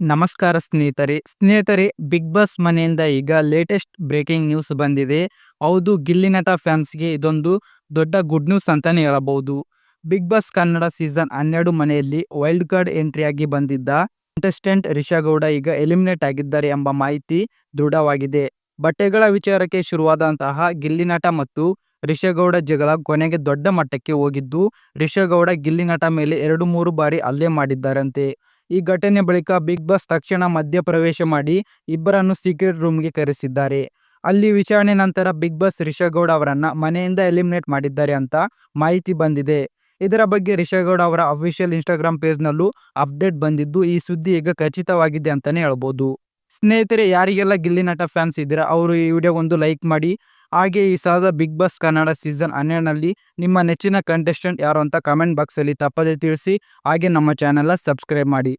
ನಮಸ್ಕಾರ ಸ್ನೇಹಿತರೆ. ಸ್ನೇಹಿತರೆ ಬಿಗ್ ಬಾಸ್ ಮನೆಯಿಂದ ಈಗ ಲೇಟೆಸ್ಟ್ ಬ್ರೇಕಿಂಗ್ ನ್ಯೂಸ್ ಬಂದಿದೆ. ಹೌದು ಗಿಲ್ಲಿ ನಟ ಫ್ಯಾನ್ಸ್ಗೆ ಇದೊಂದು ದೊಡ್ಡ ಗುಡ್ ನ್ಯೂಸ್ ಅಂತಾನೆ ಹೇಳಬಹುದು. ಬಿಗ್ ಬಾಸ್ ಕನ್ನಡ ಸೀಸನ್ ಹನ್ನೆರಡು ಮನೆಯಲ್ಲಿ ವೈಲ್ಡ್ ಕಾರ್ಡ್ ಎಂಟ್ರಿಯಾಗಿ ಬಂದಿದ್ದ ಕಂಟೆಸ್ಟೆಂಟ್ ರಿಷಾಗೌಡ ಈಗ ಎಲಿಮಿನೇಟ್ ಆಗಿದ್ದಾರೆ ಎಂಬ ಮಾಹಿತಿ ದೃಢವಾಗಿದೆ. ಬಟ್ಟೆಗಳ ವಿಚಾರಕ್ಕೆ ಶುರುವಾದಂತಹ ಗಿಲ್ಲಿ ನಟ ಮತ್ತು ರಿಷಗೌಡ ಜಗಳ ಕೊನೆಗೆ ದೊಡ್ಡ ಮಟ್ಟಕ್ಕೆ ಹೋಗಿದ್ದು, ರಿಷಗೌಡ ಗಿಲ್ಲಿ ನಟ ಮೇಲೆ ಎರಡು ಮೂರು ಬಾರಿ ಹಲ್ಲೆ ಮಾಡಿದ್ದಾರಂತೆ. ಈ ಘಟನೆ ಬಳಿಕ ಬಿಗ್ ಬಾಸ್ ತಕ್ಷಣ ಮಧ್ಯಪ್ರವೇಶ ಮಾಡಿ ಇಬ್ಬರನ್ನು ಸೀಕ್ರೆಟ್ ರೂಮ್ಗೆ ಕರೆಸಿದ್ದಾರೆ. ಅಲ್ಲಿ ವಿಚಾರಣೆ ನಂತರ ಬಿಗ್ ಬಾಸ್ ರಿಷಗೌಡ ಅವರನ್ನು ಮನೆಯಿಂದ ಎಲಿಮಿನೇಟ್ ಮಾಡಿದ್ದಾರೆ ಅಂತ ಮಾಹಿತಿ ಬಂದಿದೆ. ಇದರ ಬಗ್ಗೆ ರಿಷಗೌಡ ಅವರ ಅಫಿಷಿಯಲ್ ಇನ್ಸ್ಟಾಗ್ರಾಮ್ ಪೇಜ್ನಲ್ಲೂ ಅಪ್ಡೇಟ್ ಬಂದಿದ್ದು, ಈ ಸುದ್ದಿ ಈಗ ಖಚಿತವಾಗಿದೆ ಅಂತಲೇ ಹೇಳ್ಬೋದು. ಸ್ನೇಹಿತರೆ, ಯಾರಿಗೆಲ್ಲ ಗಿಲ್ಲಿ ನಟ ಫ್ಯಾನ್ಸ್ ಇದ್ದೀರಾ, ಅವರು ಈ ವಿಡಿಯೋ ಒಂದು ಲೈಕ್ ಮಾಡಿ. ಹಾಗೆ ಈ ಸಲದ ಬಿಗ್ ಬಾಸ್ ಕನ್ನಡ ಸೀಸನ್ ಹನ್ನೆರಡರಲ್ಲಿ ನಿಮ್ಮ ನೆಚ್ಚಿನ ಕಂಟೆಸ್ಟೆಂಟ್ ಯಾರು ಅಂತ ಕಮೆಂಟ್ ಬಾಕ್ಸಲ್ಲಿ ತಪ್ಪದೇ ತಿಳಿಸಿ, ಹಾಗೆ ನಮ್ಮ ಚಾನೆಲ್ನ ಸಬ್ಸ್ಕ್ರೈಬ್ ಮಾಡಿ.